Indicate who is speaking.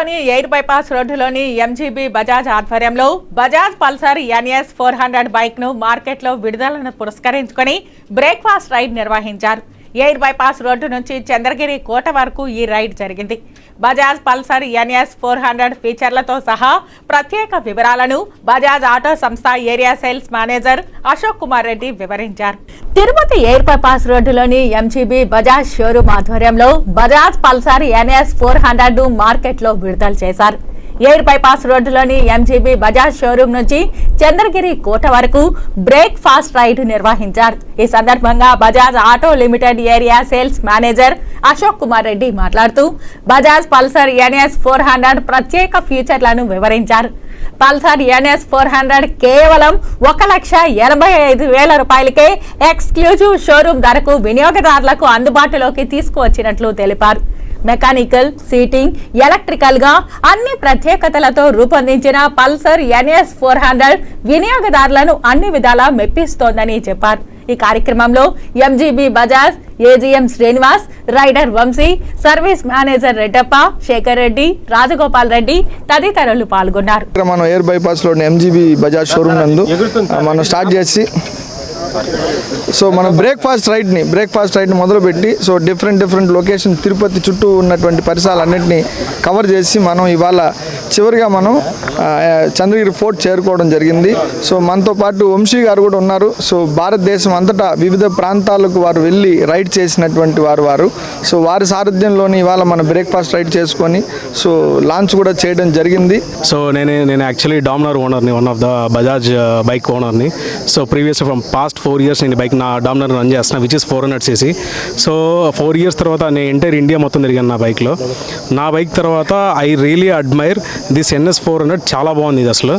Speaker 1: తిరుపతిలోని air bypass రోడ్డులోని MGB Bajaj ఆధ్వర్యంలో Bajaj Pulsar NS four hundred బైక్ను మార్కెట్లో విడుదలను పురస్కరించుకొని బ్రేక్ఫాస్ట్ రైడ్ నిర్వహించారు. ఎయిర్ బైపాస్ రోడ్డు నుంచి చంద్రగిరి కోట వరకు ఈ రైడ్ జరిగింది. Bajaj Pulsar NS four hundred ఫీచర్లతో సహా ప్రత్యేక వివరాలను బజాజ్ ఆటో సంస్థ area sales manager Ashok Kumar Reddy వివరించారు. తిరుపతి ఎయిర్ బైపాస్ రోడ్డులోని ఎంజీబీ బజాజ్ షోరూమ్ ఆధ్వర్యంలో Bajaj Pulsar NS four hundred మార్కెట్లో విడుదల చేశారు. ఎయిర్ బైపాస్ రోడ్డులోని ఎంజీబీ బజాజ్ షోరూమ్ నుంచి చంద్రగిరి కోట వరకు బ్రేక్ ఫాస్ట్ రైడ్ నిర్వహించారు. ఈ సందర్భంగా Bajaj auto limited area sales manager Ashok Kumar Reddy మాట్లాడుతూ Bajaj Pulsar NS four hundred ప్రత్యేక ఫీచర్లను వివరించారు. పల్సర్ ఎన్ఎస్ ఫోర్ హండ్రెడ్ కేవలం ఒక లక్ష ఎనభై ఐదు వేల రూపాయలకే ఎక్స్క్లూజివ్ షోరూమ్ ధరకు వినియోగదారులకు అందుబాటులోకి తీసుకువచ్చినట్లు తెలిపారు. మెకానికల్ సీటింగ్ ఎలక్ట్రికల్గా అన్ని ప్రత్యేకతలతో రూపొందించిన పల్సర్ ఎన్ఎస్ ఫోర్ హండ్రెడ్ వినియోగదారులను అన్ని విధాలా మెప్పిస్తోందని చెప్పారు. ఈ కార్యక్రమంలో MGB Bajaj AGM Srinivas rider Vamsi service manager Reddappa Sekhar Reddy Rajagopal Reddy తదితరులు పాల్గొన్నారు.
Speaker 2: మనం ఎయిర్ బైపాస్లో ఎంజీబీ బజాజ్ షోరూమ్ నందు మనం స్టార్ట్ చేసి సో మనం బ్రేక్ఫాస్ట్ రైడ్ని బ్రేక్ఫాస్ట్ రైడ్ని మొదలుపెట్టి so different different location Tirupati చుట్టూ ఉన్నటువంటి పరిసరాలన్నింటినీ కవర్ చేసి మనం ఇవాళ చివరిగా మనం చంద్రగిరి ఫోర్ట్ చేరుకోవడం జరిగింది. సో మనతో పాటు వంశీ గారు కూడా ఉన్నారు. సో భారతదేశం అంతటా వివిధ ప్రాంతాలకు వారు వెళ్ళి రైడ్ చేసినటువంటి వారు వారు. సో వారి సారథ్యంలోని ఇవాళ మన బ్రేక్ఫాస్ట్ రైడ్ చేసుకొని సో లాంచ్ కూడా చేయడం జరిగింది.
Speaker 3: సో నేను నేను యాక్చువల్లీ డామినర్ ఓనర్ని one of the Bajaj bike ఓనర్ని so previous from past four years నేను బైక్ నా డామినర్ రన్ చేస్తున్నా which is four hundred so four years తర్వాత నేను ఎంటైర్ ఇండియా మొత్తం తిరిగాను నా బైక్లో నా బైక్ తర్వాత తర్వాత I really admire this NS four hundred చాలా బాగుంది ఇది అసలు.